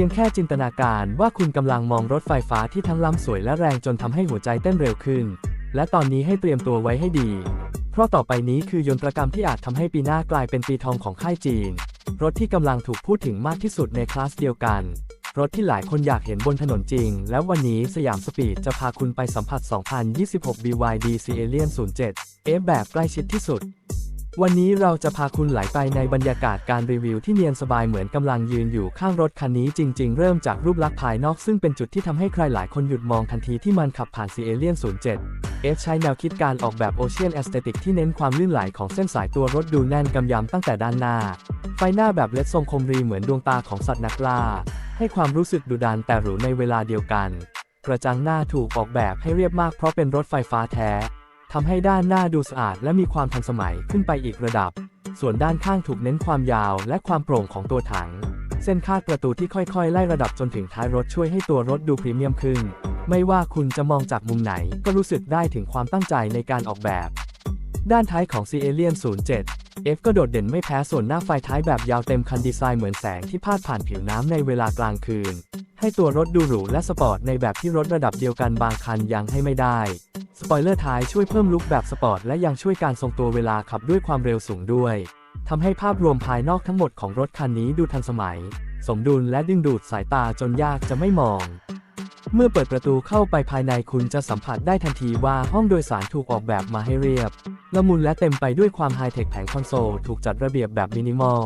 พียงแค่จินตนาการว่าคุณกำลังมองรถไฟฟ้าที่ทั้งล้ำสวยและแรงจนทำให้หัวใจเต้นเร็วขึ้น และตอนนี้ให้เตรียมตัวไว้ให้ดี เพราะต่อไปนี้คือยนตรกรรมที่อาจทำให้ปีหน้ากลายเป็นปีทองของค่ายจีน รถที่กำลังถูกพูดถึงมากที่สุดในคลาสเดียวกัน รถที่หลายคนอยากเห็นบนถนนจริง แล้ววันนี้สยามสปีดจะพาคุณไปสัมผัส 2026 BYD C Alien 07 F แบบใกล้ชิดที่สุด วันนี้เราจะพาคุณไหลไปในบรรยากาศการรีวิวที่เนียนสบายเหมือนกำลังยืนอยู่ข้างรถคันนี้จริง ๆ เริ่มจากรูปลักษณ์ภายนอกซึ่งเป็นจุดที่ทำให้ใครหลายคนหยุดมองทันทีที่มันขับผ่าน C Alien 07 F ใช้แนวคิดการออกแบบ Ocean Aesthetic ที่เน้นความลื่นไหลของเส้นสายตัวรถดูแน่นกำยำตั้งแต่ด้านหน้า ไฟหน้าแบบเลดทรงคมรีเหมือนดวงตาของสัตว์นักล่า ให้ความรู้สึกดุดันแต่หรูในเวลาเดียวกัน กระจังหน้าถูกออกแบบให้เรียบมากเพราะเป็นรถไฟฟ้าแท้ ทำให้ด้านหน้าดูสะอาดและมีความทันสมัยขึ้นไปอีกระดับ ส่วนด้านข้างถูกเน้นความยาวและความโปร่งของตัวถัง เส้นคาดประตูที่ค่อยๆ ไล่ระดับจนถึงท้ายรถช่วยให้ตัวรถดูพรีเมียมขึ้น ไม่ว่าคุณจะมองจากมุมไหนก็รู้สึกได้ถึงความตั้งใจในการออกแบบ ด้านท้ายของ C Alien 07 F ก็โดดเด่นไม่แพ้ส่วนหน้าไฟท้ายแบบยาวเต็มคันดีไซน์เหมือนแสงที่พาดผ่านผิวน้ำในเวลากลางคืน ให้ตัวรถดูหรูและสปอร์ตในแบบที่รถระดับเดียวกันบางคันยังให้ไม่ได้ สปอยเลอร์ท้ายช่วยเพิ่มลุคแบบสปอร์ตและยังช่วยการทรงตัวเวลาขับด้วยความเร็วสูงด้วยทำให้ภาพรวมภายนอกทั้งหมดของรถคันนี้ดูทันสมัย สมดุลและดึงดูดสายตาจนยากจะไม่มอง เมื่อเปิดประตูเข้าไปภายในคุณจะสัมผัสได้ทันทีว่าห้องโดยสารถูกออกแบบมาให้เรียบ ละมุนและเต็มไปด้วยความไฮเทคแผงคอนโซล ถูกจัดระเบียบแบบมินิมอล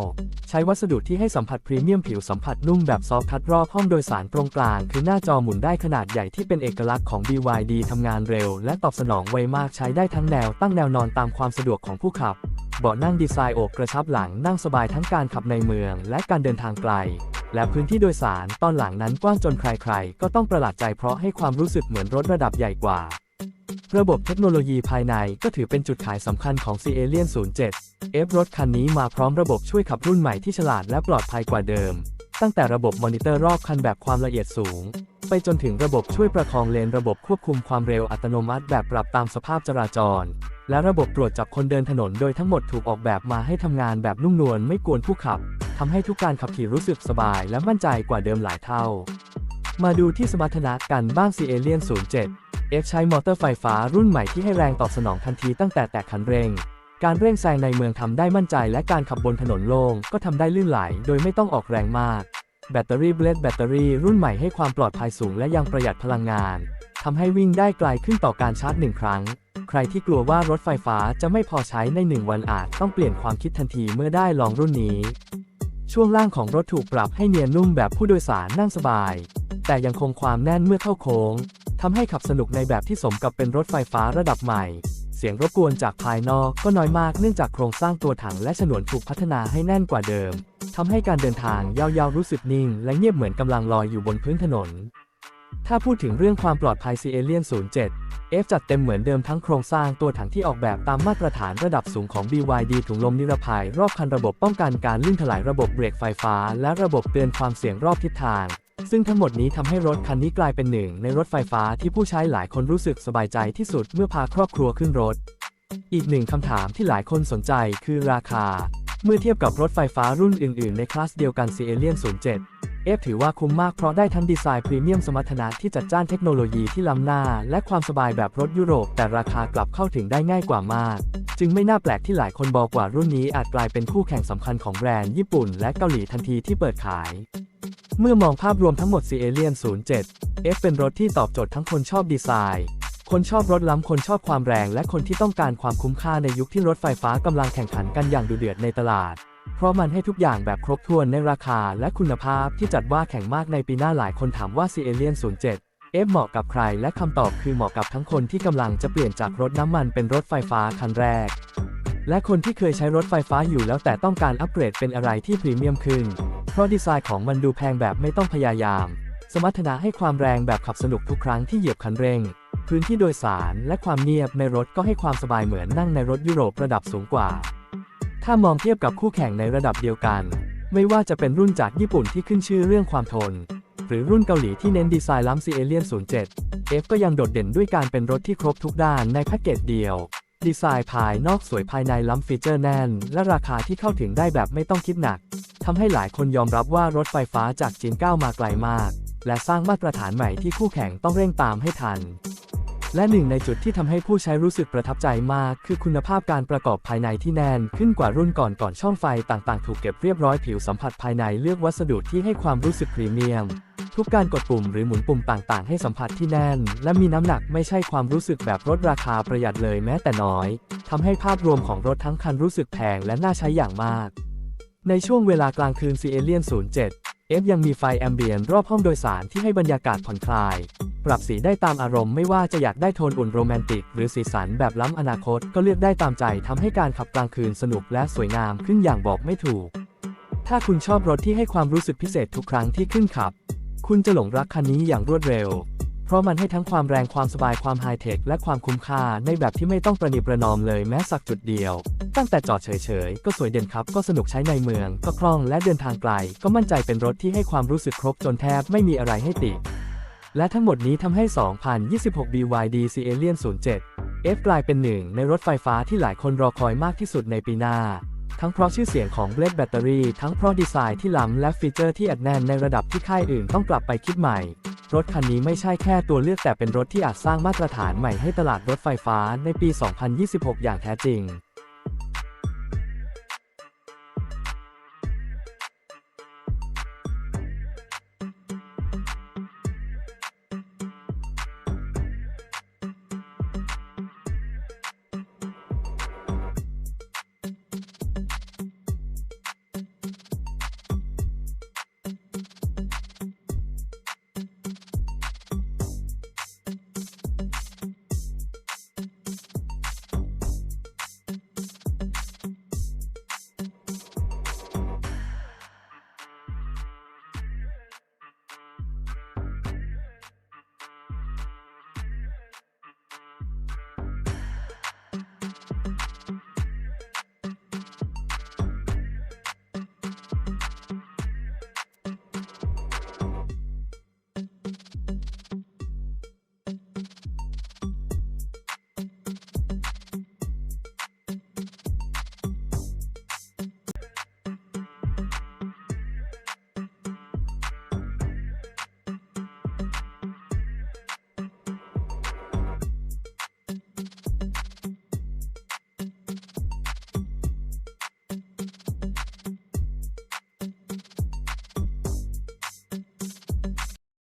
ใช้วัสดุที่ให้สัมผัสพรีเมียมผิวสัมผัสนุ่มแบบซอฟต์ทัชรอบห้องโดยสารตรงกลาง คือหน้าจอหมุนได้ขนาดใหญ่ที่เป็นเอกลักษณ์ของ BYD ทำงานเร็ว และตอบสนองไวมากใช้ได้ทั้งแนวตั้งแนวนอนตามความสะดวกของผู้ขับ เบาะนั่งดีไซน์อกกระชับหลังนั่งสบายทั้งการขับในเมือง และการเดินทางไกล และพื้นที่โดยสารตอนหลังนั้นกว้างจนใครๆ ก็ต้องประหลาดใจเพราะให้ความรู้สึกเหมือนรถระดับใหญ่กว่า ระบบเทคโนโลยีภายในก็ถือเป็นจุดขายสำคัญของ C Alien 07 F รถคันนี้มาพร้อมระบบช่วยขับรุ่นใหม่ที่ฉลาดและปลอดภัยกว่าเดิม ตั้งแต่ระบบมอนิเตอร์รอบคันแบบความละเอียดสูง ไปจนถึงระบบช่วยประคองเลนระบบควบคุมความเร็วอัตโนมัติแบบปรับตามสภาพจราจร และระบบตรวจจับคนเดินถนนโดยทั้งหมดถูกออกแบบมาให้ทำงานแบบนุ่มนวลไม่กวนผู้ขับทำให้ทุกการขับขี่รู้สึกสบายและมั่นใจกว่าเดิมหลายเท่า มาดูที่สมรรถนะกันบ้าง C Alien 07 F ใช้มอเตอร์ไฟฟ้ารุ่นใหม่ที่ให้แรงตอบสนองทันทีตั้งแต่แตะคันเร่ง การเร่งแซงในเมืองทำได้มั่นใจ และการขับบนถนนโล่งก็ทำได้ลื่นไหล โดยไม่ต้องออกแรงมาก แบตเตอรี่เบลดแบตเตอรี่รุ่นใหม่ให้ความปลอดภัยสูงและยังประหยัดพลังงานทำให้วิ่งได้ไกลขึ้นต่อการชาร์จหนึ่งครั้ง ใครที่กลัวว่ารถไฟฟ้าจะไม่พอใช้ในหนึ่งวันอาจต้องเปลี่ยนความคิดทันทีเมื่อได้ลองรุ่นนี้ ช่วงล่างของรถถูกปรับให้เนียนนุ่มแบบผู้โดยสารนั่งสบาย แต่ยังคงความแน่นเมื่อเข้าโค้งทำให้ขับสนุกในแบบที่สมกับเป็นรถไฟฟ้าระดับใหม่ สียงรบกวนจากภายนอกก็น้อยมากเนื่องจากโครงสร้างตัวถังและฉนวนถูกพัฒนาให้แน่นกว่าเดิมทำให้การเดินทางยาวๆรู้สึกนิ่ง และเงียบเหมือนกำลังลอยอยู่บนพื้นถนน ถ้าพูดถึงเรื่องความปลอดภัย C Alien 07 F จัดเต็มเหมือนเดิมทั้งโครงสร้างตัวถังที่ออกแบบตามมาตรฐานระดับสูงของ BYD ถุงลมนิรภัย รอบคันระบบป้องกันการลื่นถลายระบบเบรกไฟฟ้า และระบบเตือนความเสี่ยงรอบทิศทาง ซึ่งทั้งหมดนี้ทำให้รถคันนี้กลายเป็นหนึ่ง ในรถไฟฟ้าที่ผู้ใช้หลายคนรู้สึกสบายใจที่สุดเมื่อพาครอบครัวขึ้นรถ อีกหนึ่งคำถามที่หลายคนสนใจคือราคา เมื่อเทียบกับรถไฟฟ้ารุ่นอื่น ๆ ในคลาสเดียวกัน C Alien 07 F ถือว่าคุ้มมากเพราะได้ทั้งดีไซน์พรีเมียมสมรรถนะที่จัดจ้านเทคโนโลยีที่ล้ำหน้า และความสบายแบบรถยุโรป แต่ราคากลับเข้าถึงได้ง่ายกว่ามาก จึงไม่น่าแปลกที่หลายคนบอกว่ารุ่นนี้อาจกลายเป็นคู่แข่งสำคัญของแบรนด์ญี่ปุ่น และเกาหลีทันทีที่เปิดขาย เมื่อมองภาพรวมทั้งหมด C Alien 07 F เป็นรถที่ตอบโจทย์ทั้งคนชอบดีไซน์ คนชอบรถล้ำ คนชอบความแรง และคนที่ต้องการความคุ้มค่าในยุคที่รถไฟฟ้ากำลังแข่งขันกันอย่างดุเดือดในตลาด เพราะมันให้ทุกอย่างแบบครบถ้วนในราคาและคุณภาพที่จัดว่าแข่งมากในปีหน้าหลายคนถามว่า C Alien 07 F เหมาะกับใคร และคำตอบคือเหมาะกับทั้งคนที่กำลังจะเปลี่ยนจากรถน้ำมันเป็นรถไฟฟ้าคันแรก และคนที่เคยใช้รถไฟฟ้าอยู่แล้วแต่ต้องการอัปเกรดเป็นอะไรที่พรีเมียมขึ้น เพราะดีไซน์ของมันดูแพงแบบไม่ต้องพยายาม สมรรถนะให้ความแรงแบบขับสนุกทุกครั้งที่เหยียบคันเร่ง พื้นที่โดยสารและความเงียบในรถก็ให้ความสบายเหมือนนั่งในรถยุโรประดับสูงกว่า ถ้ามองเทียบกับคู่แข่งในระดับเดียวกัน ไม่ว่าจะเป็นรุ่นจากญี่ปุ่นที่ขึ้นชื่อเรื่องความทน หรือรุ่นเกาหลีที่เน้นดีไซน์ล้ำ C Alien 07 F ก็ยังโดดเด่นด้วยการเป็นรถที่ครบทุกด้านในแพ็กเกจเดียว ดีไซน์ภายนอกสวยภายในล้ำฟีเจอร์แน่น และราคาที่เข้าถึงได้แบบไม่ต้องคิดหนักทำให้หลายคนยอมรับว่ารถไฟฟ้าจากจีนก้าวมาไกลมาก และสร้างมาตรฐานใหม่ที่คู่แข่งต้องเร่งตามให้ทัน และหนึ่งในจุดที่ทำให้ผู้ใช้รู้สึกประทับใจมาก คือคุณภาพการประกอบภายในที่แน่นขึ้นกว่ารุ่นก่อนก่อนช่องไฟต่างๆ ถูกเก็บเรียบร้อยผิวสัมผัสภายในเลือกวัสดุที่ให้ความรู้สึกพรีเมียม ทุกการกดปุ่มหรือหมุนปุ่มต่างๆ ให้สัมผัสที่แน่น และมีน้ำหนักไม่ใช่ความรู้สึกแบบรถราคาประหยัดเลยแม้แต่น้อยทำให้ภาพรวมของรถทั้งคันรู้สึกแพงและน่าใช้อย่างมาก ในช่วงเวลากลางคืน c ีเอเลียน07 F ยังมีไฟแอมเบียนรอบห้องโดยสารที่ให้บรรยากาศผ่อนคลาย ปรับสีได้ตามอารมณ์ไม่ว่าจะอยากได้โทนอุ่นโรแมนติก หรือสีสันแบบล้ำอนาคตก็เลือกได้ตามใจทำให้การขับกลางคืนสนุกและสวยงามขึ้นอย่างบอกไม่ถูก ถ้าคุณชอบรถที่ให้ความรู้สึกพิเศษทุกครั้งที่ขึ้นขับ คุณจะหลงรักคันนี้อย่างรวดเร็ว เพราะมันให้ทั้งความแรงความสบายความไฮเทคและความคุ้มค่าในแบบที่ไม่ต้องประนีประนอมเลยแม้สักจุดเดียว ตั้งแต่จอดเฉยๆก็สวยเด่นครับ ก็สนุกใช้ในเมือง ก็คล่องและเดินทางไกล ก็มั่นใจเป็นรถที่ให้ความรู้สึกครบจนแทบไม่มีอะไรให้ติ และทั้งหมดนี้ทำให้ 2026 BYD C Alien 07 F กลายเป็นหนึ่งในรถไฟฟ้าที่หลายคนรอคอยมากที่สุดในปีหน้า ทั้งเพราะชื่อเสียงของเบลดแบตเตอรี่ทั้งเพราะดีไซน์ที่ล้ำและฟีเจอร์ที่อัดแน่นในระดับที่ค่ายอื่นต้องกลับไปคิดใหม่ รถคันนี้ไม่ใช่แค่ตัวเลือกแต่เป็นรถที่อาจสร้างมาตรฐานใหม่ให้ตลาดรถไฟฟ้าในปี 2026 อย่างแท้จริง